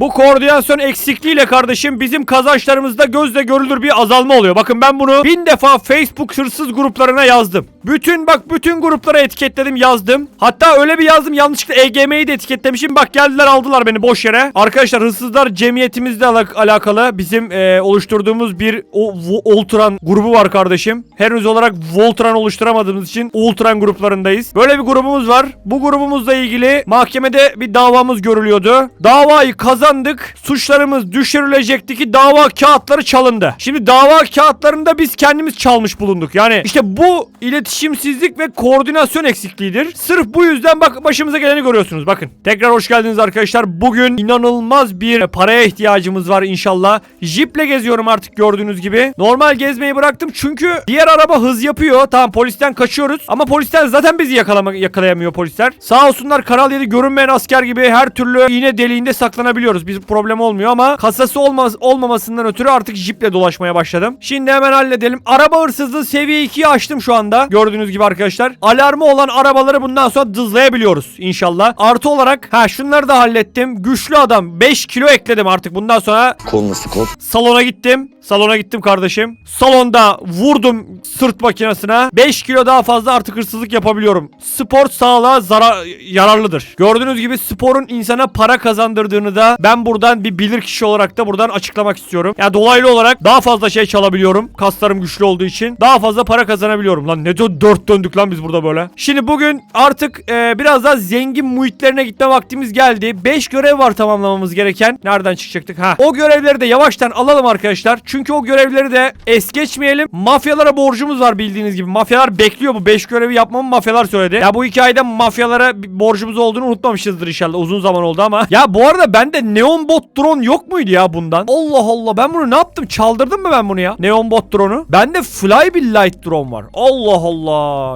Bu koordinasyon eksikliğiyle kardeşim bizim kazançlarımızda gözle görülür bir azalma oluyor. Bakın ben bunu bin defa Facebook hırsız gruplarına yazdım. Bütün bak bütün gruplara etiketledim yazdım. Hatta öyle bir yazdım yanlışlıkla EGM'yi de etiketlemişim. Bak geldiler aldılar beni boş yere. Arkadaşlar hırsızlar cemiyetimizle alak- alakalı bizim e, oluşturduğumuz bir o, Vo- Ultran grubu var kardeşim. Henüz olarak Voltran oluşturamadığımız için Ultran gruplarındayız. Böyle bir grubumuz var. Bu grubumuzla ilgili mahkemede bir davamız görülüyordu. Davayı kazandık. Suçlarımız düşürülecekti ki dava kağıtları çalındı. Şimdi dava kağıtlarında biz kendimiz çalmış bulunduk. Yani işte bu iletişimsizlik ve koordinasyon eksikliğidir. Sırf bu yüzden bak başımıza geleni görüyorsunuz. Bakın. Tekrar hoş geldiniz arkadaşlar. Bugün inanılmaz bir paraya ihtiyacımız var inşallah. Jeep'le geziyorum artık gördüğünüz gibi. Normal gezmeyi bıraktım çünkü diğer araba hız yapıyor. Tamam polisten kaçıyoruz ama polisten zaten bizi yakalama, yakalayamıyor polisler. Sağ olsunlar Karal 7 görünmeyen asker gibi her türlü iğne deliğinde saklanabiliyoruz. Bizim problem olmuyor ama kasası olmaz, olmamasından ötürü artık jiple dolaşmaya başladım. Şimdi hemen halledelim. Araba hırsızlığı seviye 2'yi açtım şu anda. Gördüğünüz gibi arkadaşlar. Alarmı olan arabaları bundan sonra dızlayabiliyoruz inşallah. Artı olarak ha şunları da hallettim. Güçlü adam 5 kilo ekledim artık bundan sonra Konusu kod. Salona gittim. Salona gittim kardeşim. Salonda vurdum sırt makinesine. 5 kilo daha fazla artık hırsızlık yapabiliyorum. Spor sağlığa zarar yararlıdır. Gördüğünüz gibi sporun insana para kazandırdığını da ben buradan bir bilir kişi olarak da buradan açıklamak istiyorum. Ya dolaylı olarak daha fazla şey çalabiliyorum. Kaslarım güçlü olduğu için. Daha fazla para kazanabiliyorum. Lan ne dö- dört döndük lan biz burada böyle. Şimdi bugün artık e, biraz daha zengin muhitlerine gitme vaktimiz geldi. 5 görev var tamamlamamız gereken. Nereden çıkacaktık? Ha. O görevleri de yavaştan alalım arkadaşlar. Çünkü o görevleri de es geçmeyelim. Mafyalara borcumuz var bildiğiniz gibi. Mafyalar bekliyor bu 5 görevi yapmamı mafyalar söyledi. Ya bu hikayede mafyalara borcumuz olduğunu unutmamışızdır inşallah. Uzun zaman oldu ama. Ya bu arada bende neon bot drone yok muydu ya bundan? Allah Allah ben bunu ne yaptım? Çaldırdım mı ben bunu ya? Neon bot drone'u. Bende fly bir light drone var. Allah Allah.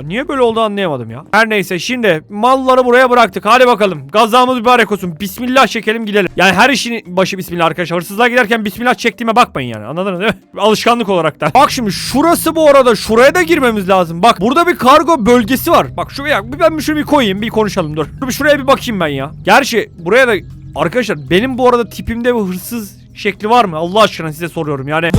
Niye böyle oldu anlayamadım ya. Her neyse şimdi malları buraya bıraktık. Hadi bakalım. Gazamız mübarek olsun. Bismillah çekelim gidelim. Yani her işin başı bismillah arkadaşlar. Hırsızlığa giderken bismillah çektiğime bakmayın yani. Anladınız değil mi? Alışkanlık olarak da. Bak şimdi şurası bu arada. Şuraya da girmemiz lazım. Bak burada bir kargo bölgesi var. Bak şuraya ben şunu bir koyayım. Bir konuşalım dur. Şuraya bir bakayım ben ya. Gerçi buraya da arkadaşlar benim bu arada tipimde bir hırsız şekli var mı? Allah aşkına size soruyorum yani.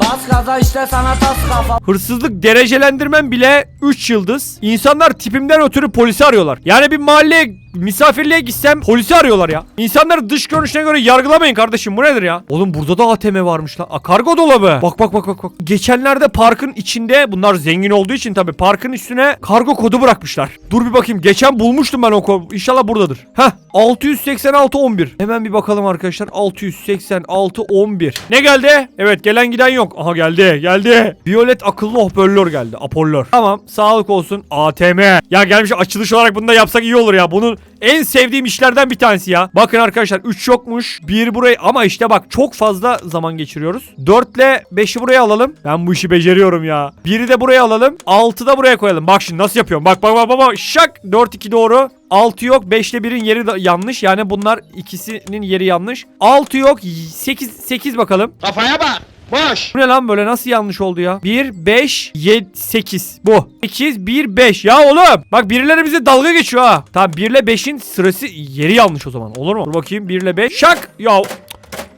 Bas gaza işte sana tas kafa. Hırsızlık derecelendirmem bile 3 yıldız. İnsanlar tipimden ötürü polisi arıyorlar. Yani bir mahalleye misafirliğe gitsem polisi arıyorlar ya. İnsanları dış görünüşüne göre yargılamayın kardeşim bu nedir ya? Oğlum burada da ATM varmış lan. A, kargo dolabı. Bak bak bak bak. bak. Geçenlerde parkın içinde bunlar zengin olduğu için tabii parkın üstüne kargo kodu bırakmışlar. Dur bir bakayım. Geçen bulmuştum ben o kodu. İnşallah buradadır. Heh 686 11. Hemen bir bakalım arkadaşlar. 686 11. Ne geldi? Evet gelen giden yok. Aha geldi geldi. Violet akıllı hoparlör geldi. Apollör. Tamam sağlık olsun. ATM. Ya gelmiş açılış olarak bunu da yapsak iyi olur ya. Bunun en sevdiğim işlerden bir tanesi ya. Bakın arkadaşlar 3 yokmuş. 1 buraya ama işte bak çok fazla zaman geçiriyoruz. 4 ile 5'i buraya alalım. Ben bu işi beceriyorum ya. 1'i de buraya alalım. 6'ı da buraya koyalım. Bak şimdi nasıl yapıyorum. Bak bak bak bak. Şak 4 2 doğru. 6 yok 5 ile 1'in yeri yanlış. Yani bunlar ikisinin yeri yanlış. 6 yok 8 8 bakalım. Kafaya bak. Boş. Bu ne lan böyle nasıl yanlış oldu ya? 1, 5, 7, 8. Bu. 8, 1, 5. Ya oğlum. Bak birileri bize dalga geçiyor ha. Tamam 1 ile 5'in sırası yeri yanlış o zaman. Olur mu? Dur bakayım 1 ile 5. Şak. Ya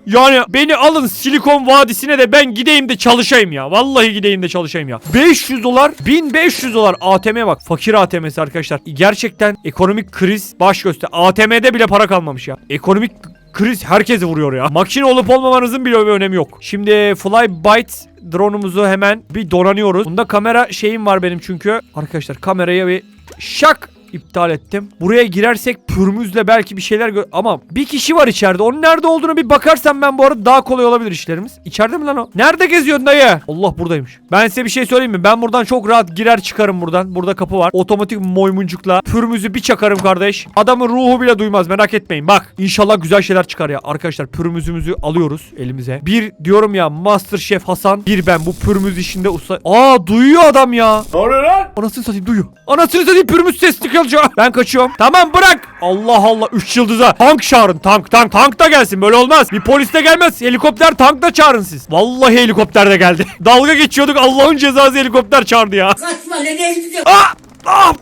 yani beni alın Silikon Vadisi'ne de ben gideyim de çalışayım ya. Vallahi gideyim de çalışayım ya. 500 dolar, 1500 dolar ATM'ye bak. Fakir ATM'si arkadaşlar. Gerçekten ekonomik kriz baş göster. ATM'de bile para kalmamış ya. Ekonomik kriz herkesi vuruyor ya. Makine olup olmamanızın bile bir önemi yok. Şimdi Flybyte drone'umuzu hemen bir donanıyoruz. Bunda kamera şeyim var benim çünkü. Arkadaşlar kameraya bir şak iptal ettim. Buraya girersek pürmüzle belki bir şeyler gö- ama bir kişi var içeride. Onun nerede olduğunu bir bakarsam ben bu arada daha kolay olabilir işlerimiz. İçeride mi lan o? Nerede geziyorsun dayı? Allah buradaymış. Ben size bir şey söyleyeyim mi? Ben buradan çok rahat girer çıkarım buradan. Burada kapı var. Otomatik moymuncukla pürmüzü bir çakarım kardeş. Adamın ruhu bile duymaz merak etmeyin. Bak inşallah güzel şeyler çıkar ya. Arkadaşlar pürmüzümüzü alıyoruz elimize. Bir diyorum ya Master Chef Hasan. Bir ben bu pürmüz işinde usta. Aa duyuyor adam ya. Ne oluyor lan? Anasını satayım duyuyor. Anasını satayım pürmüz ses çıkıyor. Ben kaçıyorum. Tamam bırak. Allah Allah 3 yıldıza. Tank çağırın. Tank tank tank da gelsin. Böyle olmaz. Bir polis de gelmez. Helikopter tank da çağırın siz. Vallahi helikopter de geldi. Dalga geçiyorduk. Allah'ın cezası helikopter çağırdı ya. Kaçma nereye gidiyorsun? Ah! Ah!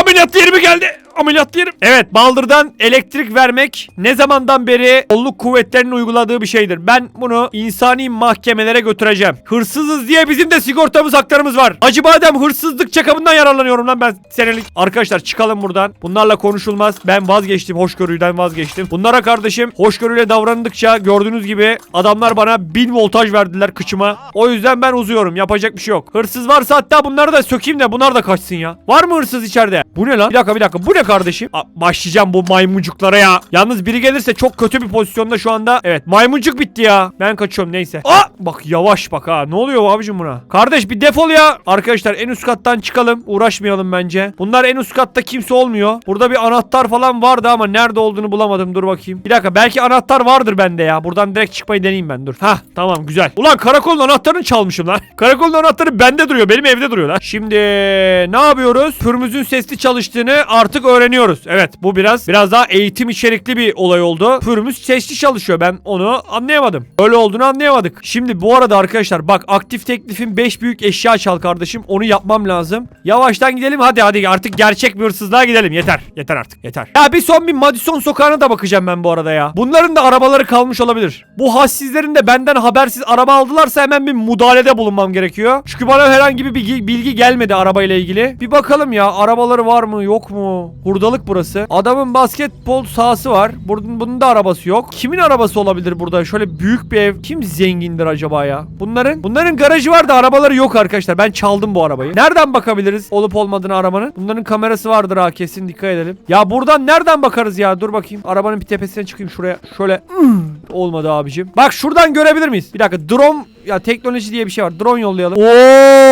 Ameliyat yeri mi geldi? Ameliyat yerim. Evet baldırdan elektrik vermek ne zamandan beri kolluk kuvvetlerinin uyguladığı bir şeydir. Ben bunu insani mahkemelere götüreceğim. Hırsızız diye bizim de sigortamız haklarımız var. Acı badem hırsızlık çakabından yararlanıyorum lan ben senelik. Arkadaşlar çıkalım buradan. Bunlarla konuşulmaz. Ben vazgeçtim. Hoşgörüden vazgeçtim. Bunlara kardeşim hoşgörüyle davrandıkça gördüğünüz gibi adamlar bana 1000 voltaj verdiler kıçıma. O yüzden ben uzuyorum. Yapacak bir şey yok. Hırsız varsa hatta bunları da sökeyim de bunlar da kaçsın ya. Var mı hırsız içeride? Bu ne lan? Bir dakika bir dakika. Bu ne kardeşim? Aa, başlayacağım bu maymuncuklara ya. Yalnız biri gelirse çok kötü bir pozisyonda şu anda. Evet maymuncuk bitti ya. Ben kaçıyorum neyse. Aa! Bak yavaş bak ha. Ne oluyor abicim buna? Kardeş bir defol ya. Arkadaşlar en üst kattan çıkalım. Uğraşmayalım bence. Bunlar en üst katta kimse olmuyor. Burada bir anahtar falan vardı ama nerede olduğunu bulamadım. Dur bakayım. Bir dakika belki anahtar vardır bende ya. Buradan direkt çıkmayı deneyeyim ben dur. Hah tamam güzel. Ulan karakolun anahtarını çalmışım lan. Karakolun anahtarı bende duruyor. Benim evde duruyor lan. Şimdi ne yapıyoruz? Pürümüzün sesli çalıştığını artık öğreniyoruz. Evet bu biraz biraz daha eğitim içerikli bir olay oldu. Pürümüz sesli çalışıyor. Ben onu anlayamadım. Öyle olduğunu anlayamadık. Şimdi bu arada arkadaşlar bak aktif teklifin 5 büyük eşya çal kardeşim. Onu yapmam lazım. Yavaştan gidelim hadi hadi artık gerçek bir hırsızlığa gidelim. Yeter. Yeter artık. Yeter. Ya bir son bir Madison sokağına da bakacağım ben bu arada ya. Bunların da arabaları kalmış olabilir. Bu hassizlerin de benden habersiz araba aldılarsa hemen bir müdahalede bulunmam gerekiyor. Çünkü bana herhangi bir bilgi gelmedi arabayla ilgili. Bir bakalım ya arabaları var mı yok mu? Hurdalık burası. Adamın basketbol sahası var. Bunun, bunun da arabası yok. Kimin arabası olabilir burada? Şöyle büyük bir ev. Kim zengindir acaba ya? Bunların bunların garajı var da arabaları yok arkadaşlar. Ben çaldım bu arabayı. Nereden bakabiliriz olup olmadığını arabanın? Bunların kamerası vardır ha kesin dikkat edelim. Ya buradan nereden bakarız ya? Dur bakayım. Arabanın bir tepesine çıkayım şuraya. Şöyle olmadı abicim. Bak şuradan görebilir miyiz? Bir dakika drone ya teknoloji diye bir şey var. Drone yollayalım. Oo!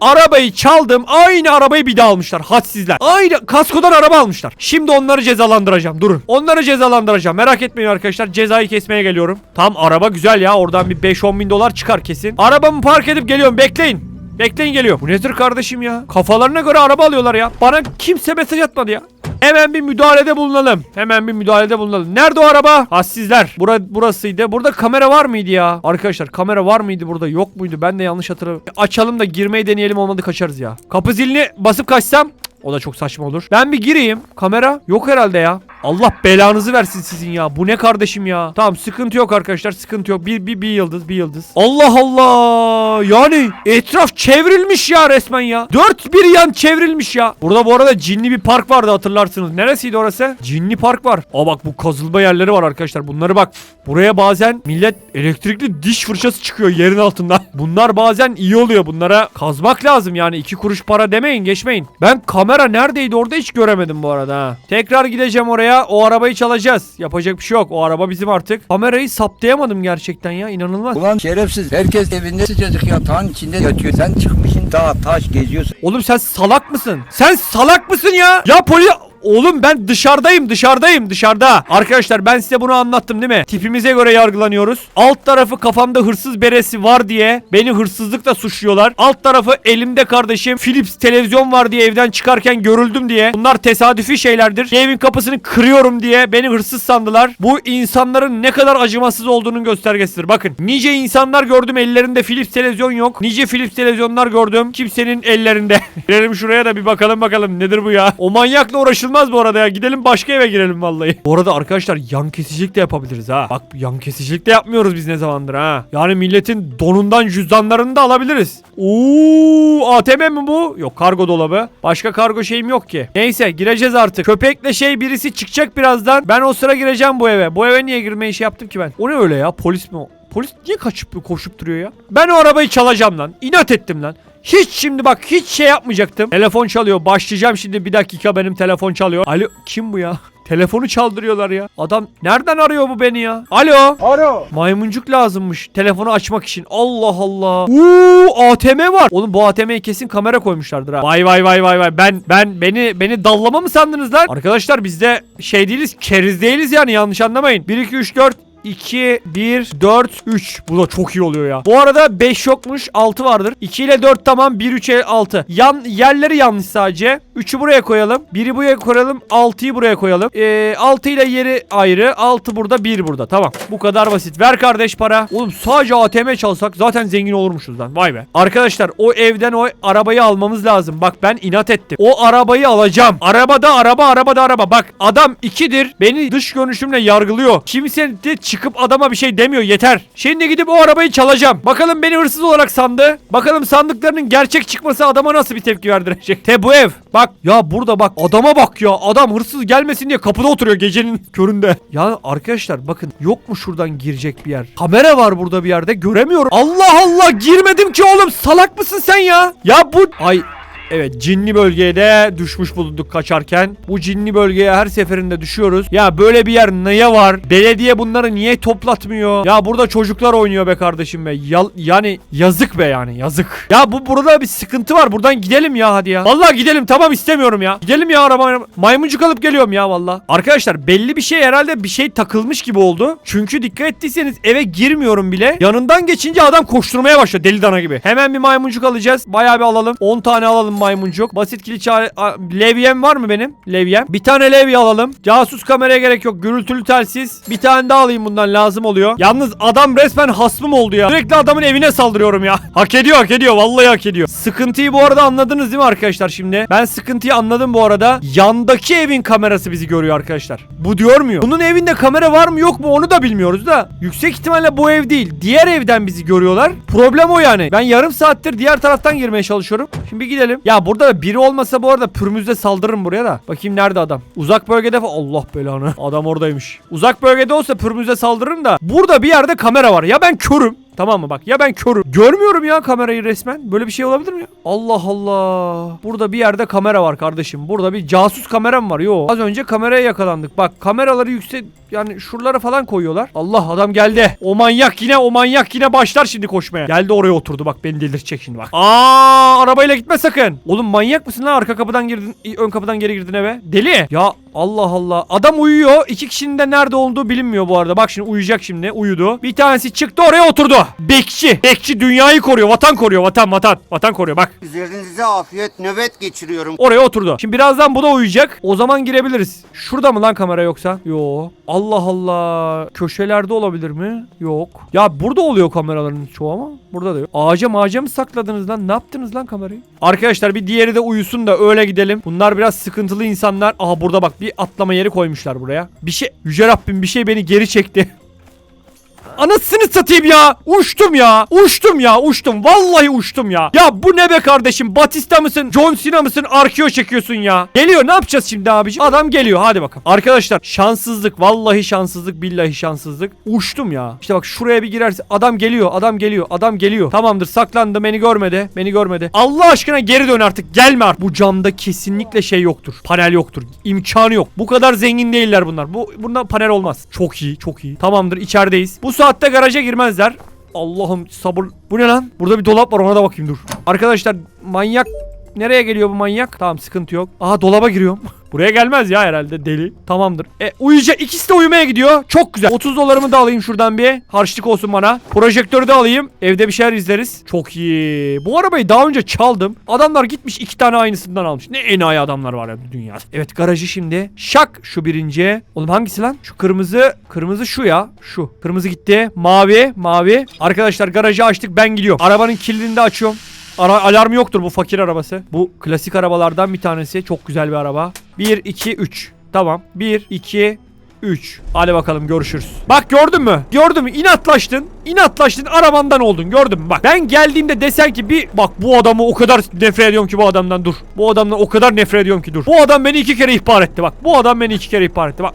Arabayı çaldım. Aynı arabayı bir daha almışlar. Hadsizler. Aynı kaskodan araba almışlar. Şimdi onları cezalandıracağım. Durun. Onları cezalandıracağım. Merak etmeyin arkadaşlar. Cezayı kesmeye geliyorum. Tam araba güzel ya. Oradan bir 5-10 bin dolar çıkar kesin. Arabamı park edip geliyorum. Bekleyin. Bekleyin geliyor. Bu nedir kardeşim ya? Kafalarına göre araba alıyorlar ya. Bana kimse mesaj atmadı ya. Hemen bir müdahalede bulunalım. Hemen bir müdahalede bulunalım. Nerede o araba? Hassizler. Bura, burasıydı. Burada kamera var mıydı ya? Arkadaşlar kamera var mıydı burada? Yok muydu? Ben de yanlış hatırlıyorum. Açalım da girmeyi deneyelim olmadı kaçarız ya. Kapı zilini basıp kaçsam o da çok saçma olur. Ben bir gireyim. Kamera yok herhalde ya. Allah belanızı versin sizin ya. Bu ne kardeşim ya? Tamam sıkıntı yok arkadaşlar. Sıkıntı yok. Bir, bir, bir yıldız bir yıldız. Allah Allah. Yani etraf çevrilmiş ya resmen ya. Dört bir yan çevrilmiş ya. Burada bu arada cinli bir park vardı hatırlarsınız. Neresiydi orası? Cinli park var. Aa bak bu kazılma yerleri var arkadaşlar. Bunları bak. Buraya bazen millet elektrikli diş fırçası çıkıyor yerin altından. Bunlar bazen iyi oluyor. Bunlara kazmak lazım yani. iki kuruş para demeyin geçmeyin. Ben kamera neredeydi orada hiç göremedim bu arada ha. Tekrar gideceğim oraya. O arabayı çalacağız. Yapacak bir şey yok. O araba bizim artık. Kamerayı saptayamadım gerçekten ya. inanılmaz. Ulan şerefsiz. Herkes evinde sıcacık yatağın içinde yatıyor. Sen çıkmışsın dağ taş geziyorsun. Oğlum sen salak mısın? Sen salak mısın ya? Ya polis... Oğlum ben dışarıdayım dışarıdayım dışarıda. Arkadaşlar ben size bunu anlattım değil mi? Tipimize göre yargılanıyoruz. Alt tarafı kafamda hırsız beresi var diye beni hırsızlıkla suçluyorlar. Alt tarafı elimde kardeşim Philips televizyon var diye evden çıkarken görüldüm diye. Bunlar tesadüfi şeylerdir. Evin kapısını kırıyorum diye beni hırsız sandılar. Bu insanların ne kadar acımasız olduğunun göstergesidir. Bakın nice insanlar gördüm ellerinde Philips televizyon yok. Nice Philips televizyonlar gördüm. Kimsenin ellerinde. Girelim şuraya da bir bakalım bakalım nedir bu ya. O manyakla uğraşılmaz bu arada ya. Gidelim başka eve girelim vallahi. Bu arada arkadaşlar yan kesicilik de yapabiliriz ha. Bak yan kesicilik de yapmıyoruz biz ne zamandır ha. Yani milletin donundan cüzdanlarını da alabiliriz. Oo ATM mi bu? Yok kargo dolabı. Başka kargo şeyim yok ki. Neyse gireceğiz artık. Köpekle şey birisi çıkacak birazdan. Ben o sıra gireceğim bu eve. Bu eve niye girmeyi şey yaptım ki ben? O ne öyle ya? Polis mi o? Polis niye kaçıp koşup duruyor ya? Ben o arabayı çalacağım lan. İnat ettim lan. Hiç şimdi bak hiç şey yapmayacaktım. Telefon çalıyor. Başlayacağım şimdi bir dakika benim telefon çalıyor. Alo kim bu ya? Telefonu çaldırıyorlar ya. Adam nereden arıyor bu beni ya? Alo. Alo. Maymuncuk lazımmış telefonu açmak için. Allah Allah. Uuu ATM var. Oğlum bu ATM'ye kesin kamera koymuşlardır ha. Vay vay vay vay vay. Ben ben beni beni dallama mı sandınız lan? Arkadaşlar biz de şey değiliz keriz değiliz yani yanlış anlamayın. 1 2 3 4 2, 1, 4, 3. Bu da çok iyi oluyor ya. Bu arada 5 yokmuş 6 vardır. 2 ile 4 tamam 1, 3, 6. Yan, yerleri yanlış sadece. 3'ü buraya koyalım. 1'i buraya koyalım. 6'yı buraya koyalım. Ee, 6 ile yeri ayrı. 6 burada 1 burada. Tamam. Bu kadar basit. Ver kardeş para. Oğlum sadece ATM çalsak zaten zengin olurmuşuz lan. Vay be. Arkadaşlar o evden o arabayı almamız lazım. Bak ben inat ettim. O arabayı alacağım. Arabada araba arabada araba. Bak adam ikidir. Beni dış görünüşümle yargılıyor. Kimse de çıkıp adama bir şey demiyor. Yeter. Şimdi gidip o arabayı çalacağım. Bakalım beni hırsız olarak sandı. Bakalım sandıklarının gerçek çıkması adama nasıl bir tepki verdirecek. Te bu ev. Bak ya burada bak adama bak ya. Adam hırsız gelmesin diye kapıda oturuyor gecenin köründe. Ya arkadaşlar bakın yok mu şuradan girecek bir yer? Kamera var burada bir yerde göremiyorum. Allah Allah girmedim ki oğlum. Salak mısın sen ya? Ya bu ay Evet cinli bölgeye de düşmüş bulunduk kaçarken. Bu cinli bölgeye her seferinde düşüyoruz. Ya böyle bir yer neye var? Belediye bunları niye toplatmıyor? Ya burada çocuklar oynuyor be kardeşim be. Yal- yani yazık be yani yazık. Ya bu burada bir sıkıntı var. Buradan gidelim ya hadi ya. Vallahi gidelim tamam istemiyorum ya. Gidelim ya araba. Maymuncuk alıp geliyorum ya vallahi. Arkadaşlar belli bir şey herhalde bir şey takılmış gibi oldu. Çünkü dikkat ettiyseniz eve girmiyorum bile. Yanından geçince adam koşturmaya başladı deli dana gibi. Hemen bir maymuncuk alacağız. Bayağı bir alalım. 10 tane alalım maymuncuk. Basit kilit çare... Levyem var mı benim? Levyem. Bir tane levye alalım. Casus kameraya gerek yok. Gürültülü telsiz. Bir tane daha alayım bundan lazım oluyor. Yalnız adam resmen hasmım oldu ya. Sürekli adamın evine saldırıyorum ya. Hak ediyor hak ediyor. Vallahi hak ediyor. Sıkıntıyı bu arada anladınız değil mi arkadaşlar şimdi? Ben sıkıntıyı anladım bu arada. Yandaki evin kamerası bizi görüyor arkadaşlar. Bu diyor mu? Bunun evinde kamera var mı yok mu onu da bilmiyoruz da. Yüksek ihtimalle bu ev değil. Diğer evden bizi görüyorlar. Problem o yani. Ben yarım saattir diğer taraftan girmeye çalışıyorum. Şimdi gidelim. Ya burada da biri olmasa bu arada pürmüzde saldırırım buraya da. Bakayım nerede adam? Uzak bölgede Allah belanı. Adam oradaymış. Uzak bölgede olsa pürmüzde saldırırım da. Burada bir yerde kamera var. Ya ben körüm. Tamam mı bak ya ben körüm. Görmüyorum ya kamerayı resmen. Böyle bir şey olabilir mi? Allah Allah. Burada bir yerde kamera var kardeşim. Burada bir casus kameram var. Yo. Az önce kameraya yakalandık. Bak kameraları yüksek yani şuralara falan koyuyorlar. Allah adam geldi. O manyak yine o manyak yine başlar şimdi koşmaya. Geldi oraya oturdu bak beni delirtecek şimdi bak. Aa arabayla gitme sakın. Oğlum manyak mısın lan arka kapıdan girdin ön kapıdan geri girdin eve. Deli. Ya Allah Allah. Adam uyuyor. İki kişinin de nerede olduğu bilinmiyor bu arada. Bak şimdi uyuyacak şimdi. Uyudu. Bir tanesi çıktı oraya oturdu. Bekçi. Bekçi dünyayı koruyor. Vatan koruyor. Vatan vatan. Vatan koruyor bak. Üzerinize afiyet nöbet geçiriyorum. Oraya oturdu. Şimdi birazdan bu da uyuyacak. O zaman girebiliriz. Şurada mı lan kamera yoksa? Yo. Allah Allah. Köşelerde olabilir mi? Yok. Ya burada oluyor kameraların çoğu ama burada da yok. Ağaca mağaca mı sakladınız lan? Ne yaptınız lan kamerayı? Arkadaşlar bir diğeri de uyusun da öyle gidelim. Bunlar biraz sıkıntılı insanlar. Aha burada bak bir atlama yeri koymuşlar buraya. Bir şey Yüce Rabbim bir şey beni geri çekti. Anasını satayım ya. Uçtum ya. Uçtum ya. Uçtum. Vallahi uçtum ya. Ya bu ne be kardeşim? Batista mısın? John Cena mısın? Arkeo çekiyorsun ya. Geliyor. Ne yapacağız şimdi abiciğim? Adam geliyor. Hadi bakalım. Arkadaşlar şanssızlık. Vallahi şanssızlık. Billahi şanssızlık. Uçtum ya. İşte bak şuraya bir girerse. Adam geliyor. Adam geliyor. Adam geliyor. Tamamdır. Saklandı. Beni görmedi. Beni görmedi. Allah aşkına geri dön artık. Gelme artık. Bu camda kesinlikle şey yoktur. Panel yoktur. İmkanı yok. Bu kadar zengin değiller bunlar. Bu bunda panel olmaz. Çok iyi. Çok iyi. Tamamdır. içerideyiz. Bu saatte garaja girmezler. Allah'ım sabır. Bu ne lan? Burada bir dolap var ona da bakayım dur. Arkadaşlar manyak Nereye geliyor bu manyak? Tamam sıkıntı yok. Aha dolaba giriyorum. Buraya gelmez ya herhalde deli. Tamamdır. E uyuyacak. İkisi de uyumaya gidiyor. Çok güzel. 30 dolarımı da alayım şuradan bir. Harçlık olsun bana. Projektörü de alayım. Evde bir şeyler izleriz. Çok iyi. Bu arabayı daha önce çaldım. Adamlar gitmiş iki tane aynısından almış. Ne enayi adamlar var ya bu dünyada. Evet garajı şimdi. Şak şu birinci. Oğlum hangisi lan? Şu kırmızı. Kırmızı şu ya. Şu. Kırmızı gitti. Mavi. Mavi. Arkadaşlar garajı açtık. Ben gidiyorum. Arabanın kilidini de açıyorum. Ara alarmı yoktur bu fakir arabası. Bu klasik arabalardan bir tanesi. Çok güzel bir araba. 1, 2, 3. Tamam. 1, 2, 3. Hadi bakalım görüşürüz. Bak gördün mü? Gördün mü? İnatlaştın. İnatlaştın arabandan oldun. Gördün mü? Bak ben geldiğimde desen ki bir bak bu adamı o kadar nefret ediyorum ki bu adamdan dur. Bu adamdan o kadar nefret ediyorum ki dur. Bu adam beni iki kere ihbar etti bak. Bu adam beni iki kere ihbar etti bak.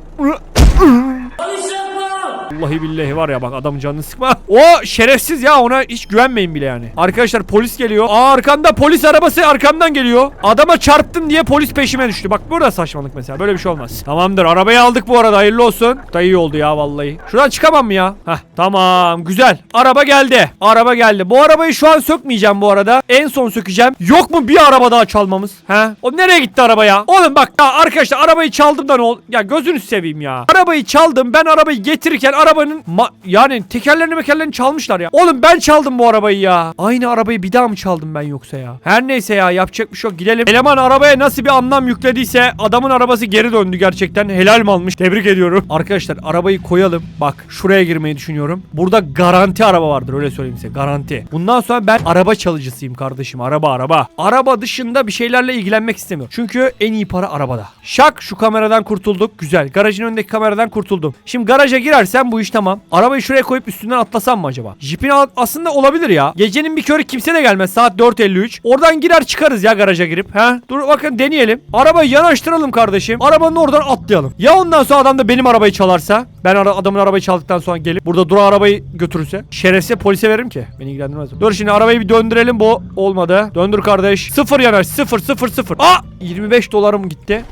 Vallahi billahi var ya bak adamın canını sıkma. O şerefsiz ya ona hiç güvenmeyin bile yani. Arkadaşlar polis geliyor. Aa arkanda polis arabası arkamdan geliyor. Adama çarptım diye polis peşime düştü. Bak burada saçmalık mesela. Böyle bir şey olmaz. Tamamdır arabayı aldık bu arada hayırlı olsun. Da iyi oldu ya vallahi. Şuradan çıkamam mı ya? Heh tamam güzel. Araba geldi. Araba geldi. Bu arabayı şu an sökmeyeceğim bu arada. En son sökeceğim. Yok mu bir araba daha çalmamız? He? O nereye gitti araba ya? Oğlum bak ya arkadaşlar arabayı çaldım da ne oldu? Ya gözünü seveyim ya. Arabayı çaldım. Ben arabayı getirirken arabanın yani tekerlerini mekerlerini çalmışlar ya. Oğlum ben çaldım bu arabayı ya. Aynı arabayı bir daha mı çaldım ben yoksa ya? Her neyse ya yapacak bir şey yok gidelim. Eleman arabaya nasıl bir anlam yüklediyse adamın arabası geri döndü gerçekten. Helal mi almış? Tebrik ediyorum. Arkadaşlar arabayı koyalım. Bak şuraya girmeyi düşünüyorum. Burada garanti araba vardır öyle söyleyeyim size. Garanti. Bundan sonra ben araba çalıcısıyım kardeşim. Araba araba. Araba dışında bir şeylerle ilgilenmek istemiyorum. Çünkü en iyi para arabada. Şak şu kameradan kurtulduk. Güzel. Garajın önündeki kameradan kurtuldum. Şimdi garaja girersem bu iş tamam. Arabayı şuraya koyup üstünden atlasam mı acaba? Al- aslında olabilir ya. Gecenin bir körü kimse de gelmez. Saat 4.53. Oradan girer çıkarız ya garaja girip. Ha? Dur bakın deneyelim. Arabayı yanaştıralım kardeşim. Arabanın oradan atlayalım. Ya ondan sonra adam da benim arabayı çalarsa? Ben ara- adamın arabayı çaldıktan sonra gelip burada dura arabayı götürürse? Şerefsiz polise veririm ki. Beni ilgilendirmez. Dur şimdi arabayı bir döndürelim. Bu olmadı. Döndür kardeş. Sıfır yanaş. Sıfır sıfır sıfır. Aa! 25 dolarım gitti.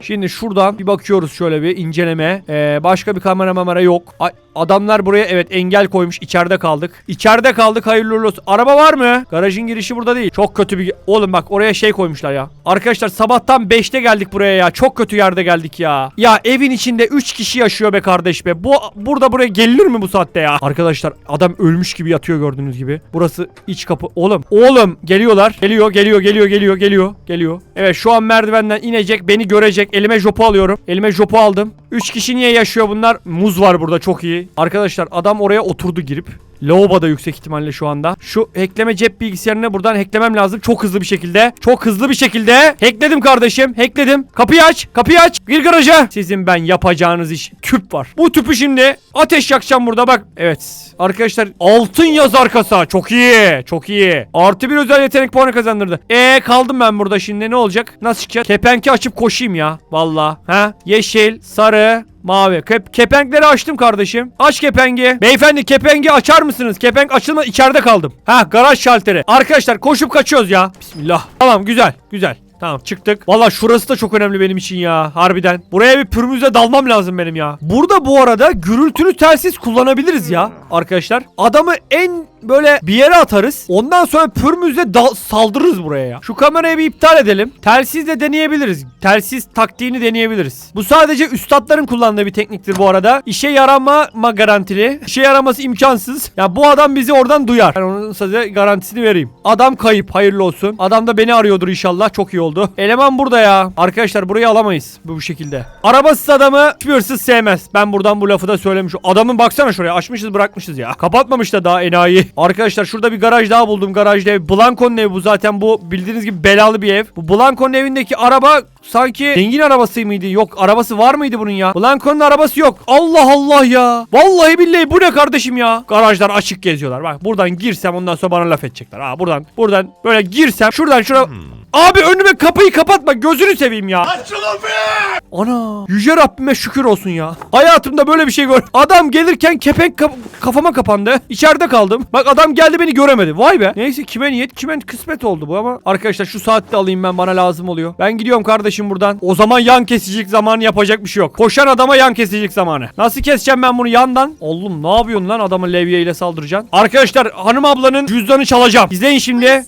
Şimdi şuradan bir bakıyoruz şöyle bir inceleme. Ee, başka bir kamera mamera yok. Ay, adamlar buraya evet engel koymuş. İçeride kaldık. İçeride kaldık hayırlı olsun. Araba var mı? Garajın girişi burada değil. Çok kötü bir... Oğlum bak oraya şey koymuşlar ya. Arkadaşlar sabahtan 5'te geldik buraya ya. Çok kötü yerde geldik ya. Ya evin içinde 3 kişi yaşıyor be kardeş be. Bu burada buraya gelinir mi bu saatte ya? Arkadaşlar adam ölmüş gibi yatıyor gördüğünüz gibi. Burası iç kapı. Oğlum oğlum geliyorlar. Geliyor geliyor geliyor geliyor geliyor geliyor. Evet şu an merdivenden inecek beni görecek. Elime jopu alıyorum. Elime jopu aldım. 3 kişi niye yaşıyor bunlar? Muz var burada çok iyi. Arkadaşlar adam oraya oturdu girip. Lavaboda yüksek ihtimalle şu anda. Şu hackleme cep bilgisayarını buradan hacklemem lazım. Çok hızlı bir şekilde. Çok hızlı bir şekilde. Hackledim kardeşim. Hackledim. Kapıyı aç. Kapıyı aç. Gir garaja. Sizin ben yapacağınız iş. Tüp var. Bu tüpü şimdi ateş yakacağım burada bak. Evet. Arkadaşlar altın yazar kasa. Çok iyi. Çok iyi. Artı bir özel yetenek puanı kazandırdı. E kaldım ben burada şimdi. Ne olacak? Nasıl çıkacağız? Kepenki açıp koşayım ya. Valla. Ha? Yeşil, sarı, Mavi. Kep kepenkleri açtım kardeşim. Aç kepengi. Beyefendi kepengi açar mısınız? Kepenk açılma içeride kaldım. Ha garaj şalteri. Arkadaşlar koşup kaçıyoruz ya. Bismillah. Tamam güzel. Güzel. Tamam çıktık. Valla şurası da çok önemli benim için ya. Harbiden. Buraya bir pürmüze dalmam lazım benim ya. Burada bu arada gürültülü telsiz kullanabiliriz ya. Arkadaşlar. Adamı en böyle bir yere atarız. Ondan sonra pürmüzle saldırırız buraya ya. Şu kamerayı bir iptal edelim. Telsizle deneyebiliriz. Telsiz taktiğini deneyebiliriz. Bu sadece üstadların kullandığı bir tekniktir bu arada. İşe yarama ma garantili. İşe yaraması imkansız. Ya bu adam bizi oradan duyar. Ben onun size garantisini vereyim. Adam kayıp. Hayırlı olsun. Adam da beni arıyordur inşallah. Çok iyi oldu. Eleman burada ya. Arkadaşlar burayı alamayız bu, bu şekilde. Arabasız adamı hiçbir hırsız sevmez. Ben buradan bu lafı da söylemiş. Adamın baksana şuraya. Açmışız bırakmışız ya. Kapatmamış da daha enayi. Arkadaşlar şurada bir garaj daha buldum. Garajda ev. Blanco'nun evi bu zaten. Bu bildiğiniz gibi belalı bir ev. Bu Blanco'nun evindeki araba sanki zengin arabası mıydı? Yok arabası var mıydı bunun ya? Blanco'nun arabası yok. Allah Allah ya. Vallahi billahi bu ne kardeşim ya? Garajlar açık geziyorlar. Bak buradan girsem ondan sonra bana laf edecekler. Ha buradan buradan böyle girsem şuradan şura Abi önüme kapıyı kapatma gözünü seveyim ya. Ana yüce Rabbime şükür olsun ya. Hayatımda böyle bir şey gör. Adam gelirken kepenk kaf- kafama kapandı. İçeride kaldım. Bak adam geldi beni göremedi. Vay be. Neyse kime niyet kime kısmet oldu bu ama. Arkadaşlar şu saatte alayım ben bana lazım oluyor. Ben gidiyorum kardeşim buradan. O zaman yan kesicilik zamanı yapacak bir şey yok. Koşan adama yan kesicilik zamanı. Nasıl keseceğim ben bunu yandan? Oğlum ne yapıyorsun lan adamı levyeyle saldıracaksın? Arkadaşlar hanım ablanın cüzdanı çalacağım. İzleyin şimdi.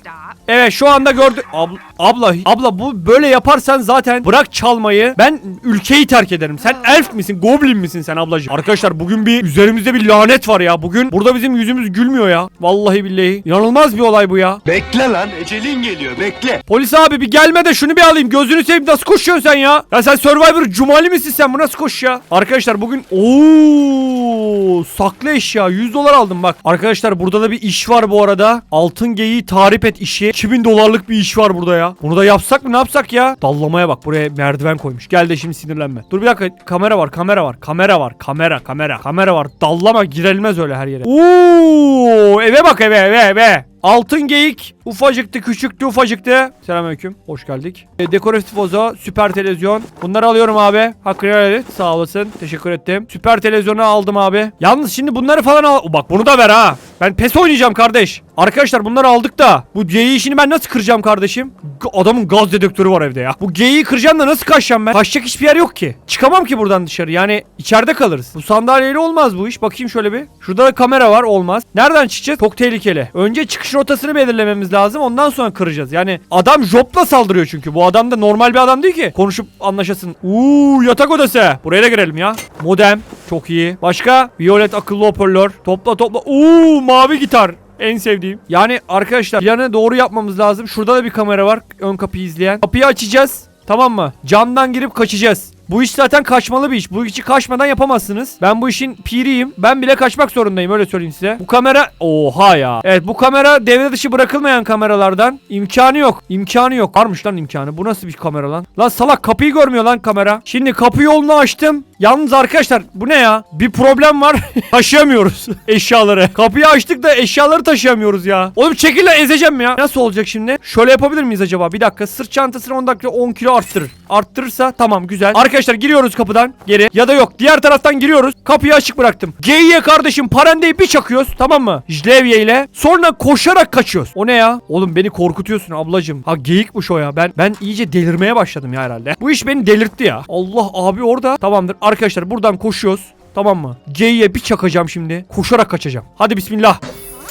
Evet şu anda gördü. Abla, abla, abla bu böyle yaparsan zaten bırak çalmayı. Ben ülkeyi terk ederim. Sen elf misin? Goblin misin sen ablacığım? Arkadaşlar bugün bir üzerimizde bir lanet var ya. Bugün burada bizim yüzümüz gülmüyor ya. Vallahi billahi. İnanılmaz bir olay bu ya. Bekle lan ecelin geliyor bekle. Polis abi bir gelme de şunu bir alayım. Gözünü seveyim nasıl koşuyorsun sen ya? Ya sen Survivor Cumali misin sen? Bu nasıl koş ya? Arkadaşlar bugün ooo saklı eşya 100 dolar aldım bak. Arkadaşlar burada da bir iş var bu arada. Altın geyiği tarif et işi. 2000 dolarlık bir iş var burada ya. Bunu da yapsak mı ne yapsak ya? Dallamaya bak buraya merdiven koymuş. Gel de şimdi sinirlenme. Dur bir dakika kamera var kamera var. Kamera var kamera kamera. Kamera var. Dallama girilmez öyle her yere. Oo eve bak eve eve eve. Altın geyik ufacıktı küçüktü ufacıktı. Selamünaleyküm hoş geldik. E, dekoratif vazo süper televizyon. Bunları alıyorum abi. Hakkını helal et. Sağ olasın. Teşekkür ettim. Süper televizyonu aldım abi. Yalnız şimdi bunları falan al. Bak bunu da ver ha. Ben pes oynayacağım kardeş. Arkadaşlar bunları aldık da bu geyiği işini ben nasıl kıracağım kardeşim? G- Adamın gaz dedektörü var evde ya. Bu geyiği kıracağım da nasıl kaçacağım ben? Kaçacak hiçbir yer yok ki. Çıkamam ki buradan dışarı. Yani içeride kalırız. Bu sandalyeyle olmaz bu iş. Bakayım şöyle bir. Şurada da kamera var. Olmaz. Nereden çıkacağız? Çok tehlikeli. Önce çıkış rotasını belirlememiz lazım. Ondan sonra kıracağız. Yani adam jopla saldırıyor çünkü. Bu adam da normal bir adam değil ki. Konuşup anlaşasın. Uuu yatak odası. Buraya da girelim ya. Modem. Çok iyi. Başka? Violet akıllı hoparlör. Topla topla. Uuu mavi gitar. En sevdiğim. Yani arkadaşlar planı doğru yapmamız lazım. Şurada da bir kamera var. Ön kapıyı izleyen. Kapıyı açacağız. Tamam mı? Camdan girip kaçacağız. Bu iş zaten kaçmalı bir iş. Bu işi kaçmadan yapamazsınız. Ben bu işin piriyim. Ben bile kaçmak zorundayım öyle söyleyeyim size. Bu kamera... Oha ya. Evet bu kamera devre dışı bırakılmayan kameralardan. İmkanı yok. İmkanı yok. Varmış lan imkanı. Bu nasıl bir kamera lan? Lan salak kapıyı görmüyor lan kamera. Şimdi kapı yolunu açtım. Yalnız arkadaşlar bu ne ya? Bir problem var. taşıyamıyoruz eşyaları. Kapıyı açtık da eşyaları taşıyamıyoruz ya. Oğlum çekil lan ezeceğim ya. Nasıl olacak şimdi? Şöyle yapabilir miyiz acaba? Bir dakika. Sırt çantasını 10 dakika 10 kilo arttırır. Arttırırsa tamam güzel. Arkadaşlar giriyoruz kapıdan geri. Ya da yok. Diğer taraftan giriyoruz. Kapıyı açık bıraktım. Geyiğe kardeşim parandeyi bir çakıyoruz. Tamam mı? Jlevye ile. Sonra koşarak kaçıyoruz. O ne ya? Oğlum beni korkutuyorsun ablacım. Ha geyikmiş o ya. Ben ben iyice delirmeye başladım ya herhalde. Bu iş beni delirtti ya. Allah abi orada. Tamamdır. Arkadaşlar buradan koşuyoruz. Tamam mı? Geyiğe bir çakacağım şimdi. Koşarak kaçacağım. Hadi bismillah.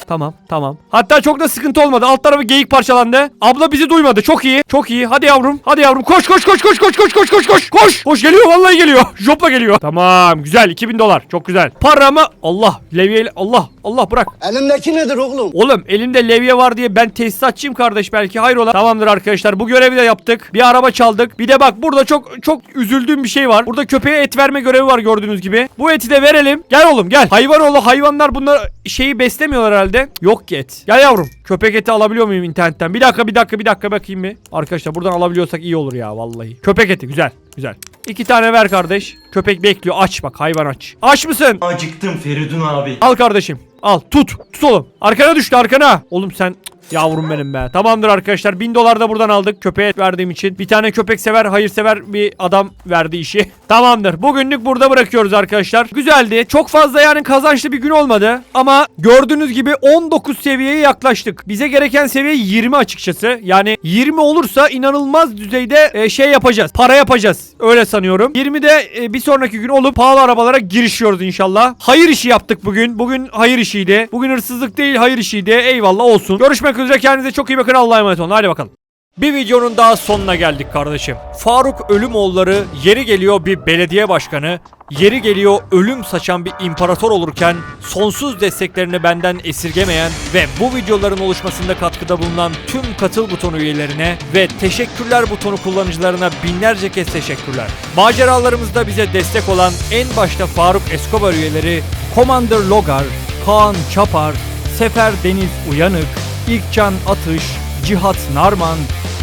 Tamam tamam. Hatta çok da sıkıntı olmadı. Alt tarafı geyik parçalandı. Abla bizi duymadı. Çok iyi. Çok iyi. Hadi yavrum. Hadi yavrum. Koş koş koş koş koş koş koş koş koş. Koş. Koş geliyor vallahi geliyor. Jopla geliyor. Tamam güzel 2000 dolar. Çok güzel. Paramı Allah levyeyle Allah Allah bırak. Elimdeki nedir oğlum? Oğlum elinde levye var diye ben tesisatçıyım kardeş belki hayrola. Tamamdır arkadaşlar bu görevi de yaptık. Bir araba çaldık. Bir de bak burada çok çok üzüldüğüm bir şey var. Burada köpeğe et verme görevi var gördüğünüz gibi. Bu eti de verelim. Gel oğlum gel. Hayvan oğlu hayvanlar bunlar şeyi beslemiyorlar herhalde. Yok ki et. Gel yavrum. Köpek eti alabiliyor muyum internetten? Bir dakika bir dakika bir dakika bakayım bir. Arkadaşlar buradan alabiliyorsak iyi olur ya vallahi. Köpek eti güzel güzel. İki tane ver kardeş. Köpek bekliyor. Aç bak hayvan aç. Aç mısın? Acıktım Feridun abi. Al kardeşim. Al tut. Tut oğlum. Arkana düştü arkana. Oğlum sen Yavrum benim be. Tamamdır arkadaşlar. 1000 dolar da buradan aldık. Köpeğe verdiğim için. Bir tane köpek sever, hayırsever bir adam verdi işi. Tamamdır. Bugünlük burada bırakıyoruz arkadaşlar. Güzeldi. Çok fazla yani kazançlı bir gün olmadı. Ama gördüğünüz gibi 19 seviyeye yaklaştık. Bize gereken seviye 20 açıkçası. Yani 20 olursa inanılmaz düzeyde e, şey yapacağız. Para yapacağız. Öyle sanıyorum. 20'de e, bir sonraki gün olup pahalı arabalara girişiyoruz inşallah. Hayır işi yaptık bugün. Bugün hayır işiydi. Bugün hırsızlık değil hayır işiydi. Eyvallah olsun. Görüşmek üzere kendinize çok iyi bakın. Allah'a emanet olun. Hadi bakalım. Bir videonun daha sonuna geldik kardeşim. Faruk Ölümoğulları yeri geliyor bir belediye başkanı, yeri geliyor ölüm saçan bir imparator olurken sonsuz desteklerini benden esirgemeyen ve bu videoların oluşmasında katkıda bulunan tüm katıl butonu üyelerine ve teşekkürler butonu kullanıcılarına binlerce kez teşekkürler. Maceralarımızda bize destek olan en başta Faruk Escobar üyeleri Commander Logar, Kaan Çapar, Sefer Deniz Uyanık, İlkcan Atış, Cihat Narman,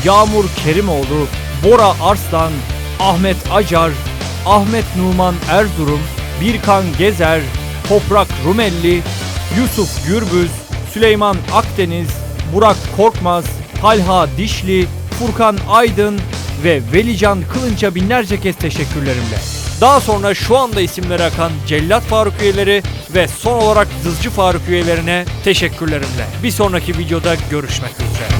Yağmur Kerimoğlu, Bora Arslan, Ahmet Acar, Ahmet Numan Erzurum, Birkan Gezer, Toprak Rumelli, Yusuf Gürbüz, Süleyman Akdeniz, Burak Korkmaz, Talha Dişli, Furkan Aydın ve Velican Kılınç'a binlerce kez teşekkürlerimle. Daha sonra şu anda isimleri akan Cellat Faruk üyeleri ve son olarak Dızcı Faruk üyelerine teşekkürlerimle. Bir sonraki videoda görüşmek üzere.